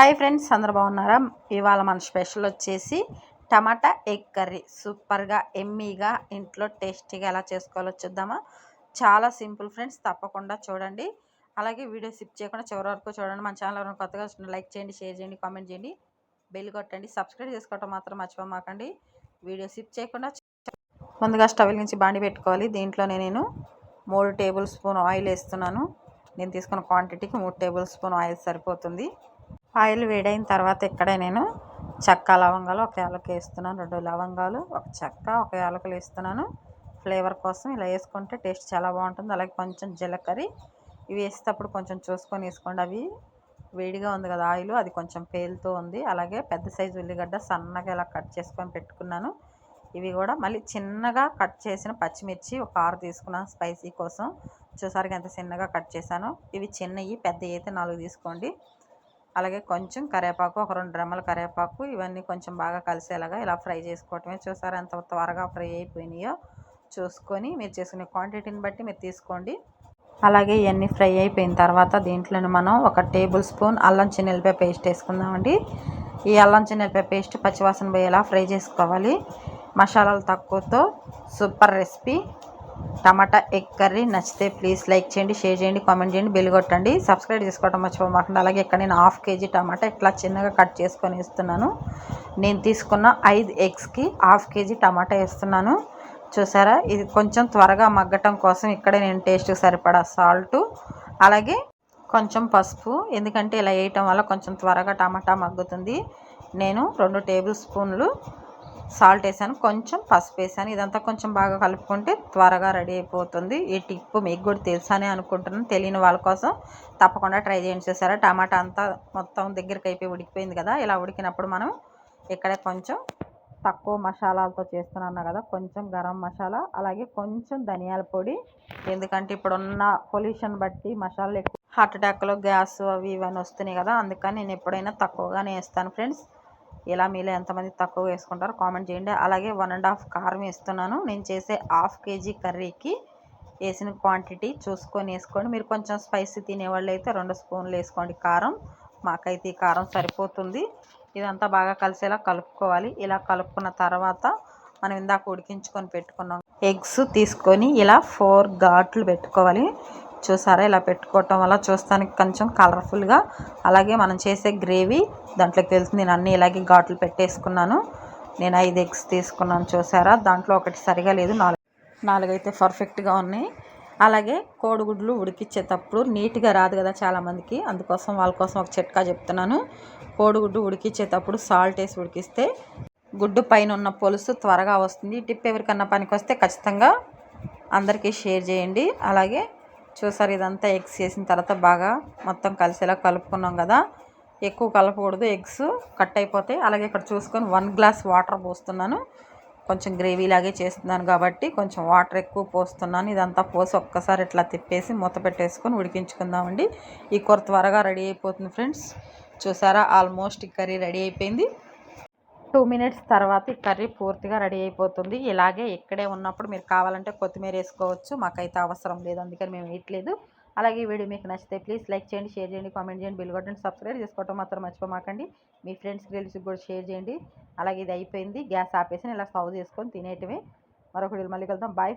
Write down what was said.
Hi friends అందరు బాగున్నారా? ఇవాళ మన స్పెషల్ వచ్చేసి టమాటా ఎగ్ కర్రీ. సూపర్గా ఎమ్మీగా ఇంట్లో టేస్టీగా ఎలా చేసుకోవాలో చూద్దామా? చాలా సింపుల్ ఫ్రెండ్స్ తప్పకుండా చూడండి. అలాగే వీడియో సిప్ చేయకుండా చివరి వరకు చూడండి. మన ఛానల్ ఎవరైనా కొత్తగా వచ్చిన లైక్ చేయండి షేర్ చేయండి కామెంట్ చేయండి. బెల్ కొట్టండి సబ్స్క్రైబ్ చేసుకోవటం మాత్రం మర్చిపోమాకండి వీడియో సిప్ చేయకుండా ముందుగా స్టవ్ నుంచి బాండి పెట్టుకోవాలి. దీంట్లోనే నేను మూడు టేబుల్ స్పూన్ ఆయిల్ వేస్తున్నాను. నేను తీసుకున్న క్వాంటిటీకి మూడు టేబుల్ స్పూన్ ఆయిల్ సరిపోతుంది. ఆయిల్ వేడైన తర్వాత ఇక్కడే నేను చెక్క లవంగాలు ఒక యాలక వేస్తున్నాను రెండు లవంగాలు ఒక చెక్క ఒక యాలకలు వేస్తున్నాను. ఫ్లేవర్ కోసం ఇలా వేసుకుంటే టేస్ట్ చాలా బాగుంటుంది. అలాగే కొంచెం జీలకర్ర ఇవి వేసేటప్పుడు కొంచెం చూసుకొని వేసుకోండి. అవి వేడిగా ఉంది కదా ఆయిల్ అది కొంచెం పేలుతూ ఉంది. అలాగే పెద్ద సైజు ఉల్లిగడ్డ సన్నగా ఇలా కట్ చేసుకొని పెట్టుకున్నాను. ఇవి కూడా మళ్ళీ చిన్నగా కట్ చేసిన పచ్చిమిర్చి ఒక ఆరు తీసుకున్నాను స్పైసీ కోసం. చూసారుగా ఎంత చిన్నగా కట్ చేశాను. ఇవి చిన్నవి పెద్ద అయితే నాలుగు తీసుకోండి. అలాగే కొంచెం కరివేపాకు ఒక రెండు డ్రమ్మల కరివేపాకు ఇవన్నీ కొంచెం బాగా కలిసేలాగా ఇలా ఫ్రై చేసుకోవటమే చూసారు? ఎంత త్వరగా ఫ్రై అయిపోయినాయో చూసుకొని మీరు చేసుకునే క్వాంటిటీని బట్టి మీరు తీసుకోండి. అలాగే ఇవన్నీ ఫ్రై అయిపోయిన తర్వాత దీంట్లోనే మనం ఒక టేబుల్ స్పూన్ అల్లం చిన్నెల్లిపాయ పేస్ట్ వేసుకుందామండి. ఈ అల్లం చిన్నెల్లిపాయ పేస్ట్ పచ్చివాసన పోయేలా ఫ్రై చేసుకోవాలి. మసాలాలు తక్కువతో సూపర్ రెసిపీ. టమాటా ఎగ్ కర్రీ నచ్చితే ప్లీజ్ లైక్ చేయండి షేర్ చేయండి కామెంట్ చేయండి బెల్ కొట్టండి. సబ్స్క్రైబ్ చేసుకోవడం మర్చిపోమాకండి. అలాగే ఇక్కడ నేను హాఫ్ కేజీ టమాటా ఇట్లా చిన్నగా కట్ చేసుకొని ఇస్తున్నాను నేను తీసుకున్న ఐదు ఎగ్స్కి హాఫ్ కేజీ టమాటా వేస్తున్నాను. చూసారా? ఇది కొంచెం త్వరగా మగ్గటం కోసం ఇక్కడే నేను టేస్ట్కి సరిపడా సాల్ట్. అలాగే కొంచెం పసుపు ఎందుకంటే ఇలా వేయటం వల్ల కొంచెం త్వరగా టమాటా మగ్గుతుంది. నేను రెండు టేబుల్ స్పూన్లు సాల్ట్ వేసాను కొంచెం పసుపు వేసాను. ఇదంతా కొంచెం బాగా కలుపుకుంటే త్వరగా రెడీ అయిపోతుంది. ఈ టిప్ మీకు కూడా తెలుసానే అనుకుంటున్నాను. తెలియని వాళ్ళ కోసం తప్పకుండా ట్రై చేయండి చూసారా. టమాటా అంతా మొత్తం దగ్గరికి అయిపోయి ఉడికిపోయింది కదా. ఇలా ఉడికినప్పుడు మనం ఇక్కడ కొంచెం తక్కువ మసాలాలతో చేస్తున్నాను కదా. కొంచెం గరం మసాలా అలాగే కొంచెం ధనియాల పొడి. ఎందుకంటే ఇప్పుడున్న పొల్యూషన్ బట్టి మసాలాలు ఎక్కువ. హార్ట్ అటాక్లో గ్యాస్ అవి ఇవన్నీ వస్తున్నాయి కదా. అందుకని నేను ఎప్పుడైనా తక్కువగానే వేస్తాను ఫ్రెండ్స్. ఇలా మీలో ఎంతమంది తక్కువ వేసుకుంటారో కామెంట్ చేయండి. అలాగే వన్ అండ్ హాఫ్ కారం వేస్తున్నాను. నేను చేసే హాఫ్ కేజీ కర్రీకి వేసిన క్వాంటిటీ చూసుకొని వేసుకోండి. మీరు కొంచెం స్పైసీ తినేవాళ్ళు అయితే రెండు స్పూన్లు వేసుకోండి కారం. మాకైతే ఈ కారం సరిపోతుంది. ఇదంతా బాగా కలిసేలా కలుపుకోవాలి. ఇలా కలుపుకున్న తర్వాత మనం ఇందాక ఉడికించుకొని పెట్టుకున్నాం. ఎగ్స్ తీసుకొని ఇలా ఫోర్ ఘాట్లు పెట్టుకోవాలి. చూసారా? ఇలా పెట్టుకోవటం వల్ల చూస్తానికి కొంచెం కలర్ఫుల్గా అలాగే మనం చేసే గ్రేవీ దాంట్లోకి వెళ్తుంది నేను అన్నీ ఇలాగే ఘాట్లు పెట్టేసుకున్నాను. నేను ఐదు ఎగ్స్ తీసుకున్నాను చూసారా? దాంట్లో ఒకటి సరిగా లేదు. నాలుగు నాలుగైతే పర్ఫెక్ట్గా ఉన్నాయి. అలాగే కోడిగుడ్లు ఉడికిచ్చేటప్పుడు నీట్గా రాదు కదా చాలామందికి. అందుకోసం వాళ్ళ కోసం ఒక చిట్కా చెప్తున్నాను. కోడిగుడ్డు ఉడికిచ్చేటప్పుడు సాల్ట్ వేసి ఉడికిస్తే గుడ్డు పైన ఉన్న పొలుసు త్వరగా వస్తుంది. టిప్ ఎవరికన్నా పనికి వస్తే ఖచ్చితంగా అందరికీ షేర్ చేయండి. అలాగే చూసారు ఇదంతా ఎగ్స్ వేసిన తర్వాత బాగా మొత్తం కలిసేలా కలుపుకున్నాం కదా. ఎక్కువ కలపకూడదు ఎగ్స్ కట్ అయిపోతాయి. అలాగే ఇక్కడ చూసుకొని వన్ గ్లాస్ వాటర్ పోస్తున్నాను. కొంచెం గ్రేవీ లాగే చేస్తున్నాను కాబట్టి కొంచెం వాటర్ ఎక్కువ పోస్తున్నాను. ఇదంతా పోసి ఒక్కసారి ఇట్లా తిప్పేసి మూత పెట్టేసుకొని ఉడికించుకుందామండి. ఈ కూర త్వరగా రెడీ అయిపోతుంది ఫ్రెండ్స్. చూసారా? ఆల్మోస్ట్ ఈ కర్రీ రెడీ అయిపోయింది. టూ మినిట్స్ తర్వాత ఈ కర్రీ పూర్తిగా రెడీ అయిపోతుంది. ఇలాగే ఇక్కడే ఉన్నప్పుడు మీరు కావాలంటే కొత్తిమీర వేసుకోవచ్చు. మాకైతే అవసరం లేదు అందుకని మేము వేయట్లేదు. అలాగే ఈ వీడియో మీకు నచ్చితే ప్లీజ్ లైక్ చేయండి షేర్ చేయండి కామెంట్ చేయండి బిల్ కొట్టండి సబ్స్క్రైబ్ చేసుకోవటం మాత్రం మర్చిపోమాకండి. మీ ఫ్రెండ్స్ రిలేటివ్స్కి కూడా షేర్ చేయండి. అలాగే ఇది అయిపోయింది. గ్యాస్ ఆపేసి ఇలా సర్వ్ చేసుకొని తినేయటమే. మరొకటి మళ్ళీ కలుద్దాం. బాయ్